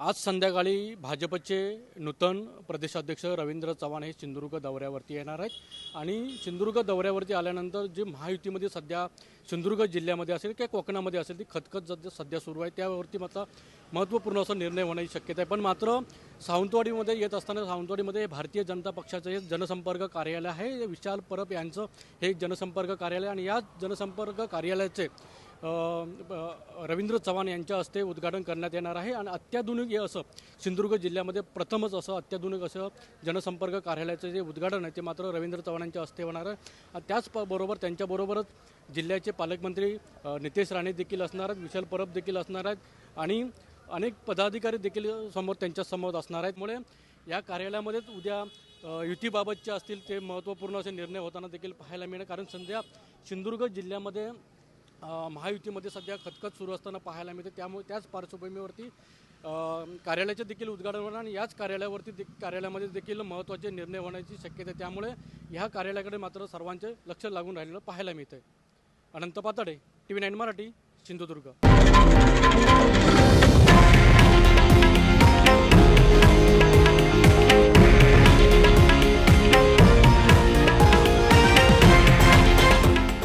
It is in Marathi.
आज संध्याकाळी भाजपचे नूतन प्रदेशाध्यक्ष रवींद्र चव्हाण हे सिंधुदुर्ग दौऱ्यावरती येणार आहेत. आणि सिंधुदुर्ग दौऱ्यावरती आल्यानंतर जे महायुतीमध्ये सध्या सिंधुदुर्ग जिल्ह्यामध्ये असेल किंवा कोकणामध्ये असेल ती खतखत सध्या सध्या सुरू आहे. त्यावरती मात्र महत्त्वपूर्ण असा निर्णय होण्याची शक्यता आहे. पण मात्र सावंतवाडीमध्ये येत असताना सावंतवाडीमध्ये भारतीय जनता पक्षाचं हे जनसंपर्क कार्यालय आहे. हे विशाल परब यांचं हे जनसंपर्क कार्यालय आणि या जनसंपर्क कार्यालयाचे रवींद्र चव्हाण यांच्या हस्ते उद्घाटन करण्यात येणार आहे. आणि अत्याधुनिक हे असं सिंधुदुर्ग जिल्ह्यामध्ये प्रथमच असं अत्याधुनिक असं जनसंपर्क कार्यालयाचं जे उद्घाटन आहे ते मात्र रवींद्र चव्हाण यांच्या हस्ते होणार आहे. त्याच प- बरोबर त्यांच्याबरोबरच जिल्ह्याचे पालकमंत्री नितेश राणे देखील असणार आहेत विशाल परब देखील असणार आहेत आणि अनेक पदाधिकारी देखील समोर त्यांच्यासमोर असणार आहेत. मुळे या कार्यालयामध्येच उद्या युतीबाबतचे असतील ते महत्त्वपूर्ण असे निर्णय होताना देखील पाहायला मिळेल. कारण सध्या सिंधुदुर्ग जिल्ह्यामध्ये महायुतीमध्ये सध्या खतखत सुरू असताना पाहायला मिळते. त्यामुळे त्याच पार्श्वभूमीवरती कार्यालयाचे देखील उद्घाटन होणार आणि याच कार्यालयावरती दे- कार्यालयामध्ये देखील महत्त्वाचे निर्णय होण्याची शक्यता आहे. त्यामुळे ह्या कार्यालयाकडे मात्र सर्वांचे लक्ष लागून राहिलेलं पाहायला मिळतं आहे Anant Patade T V nine Marathi Sindhudurg.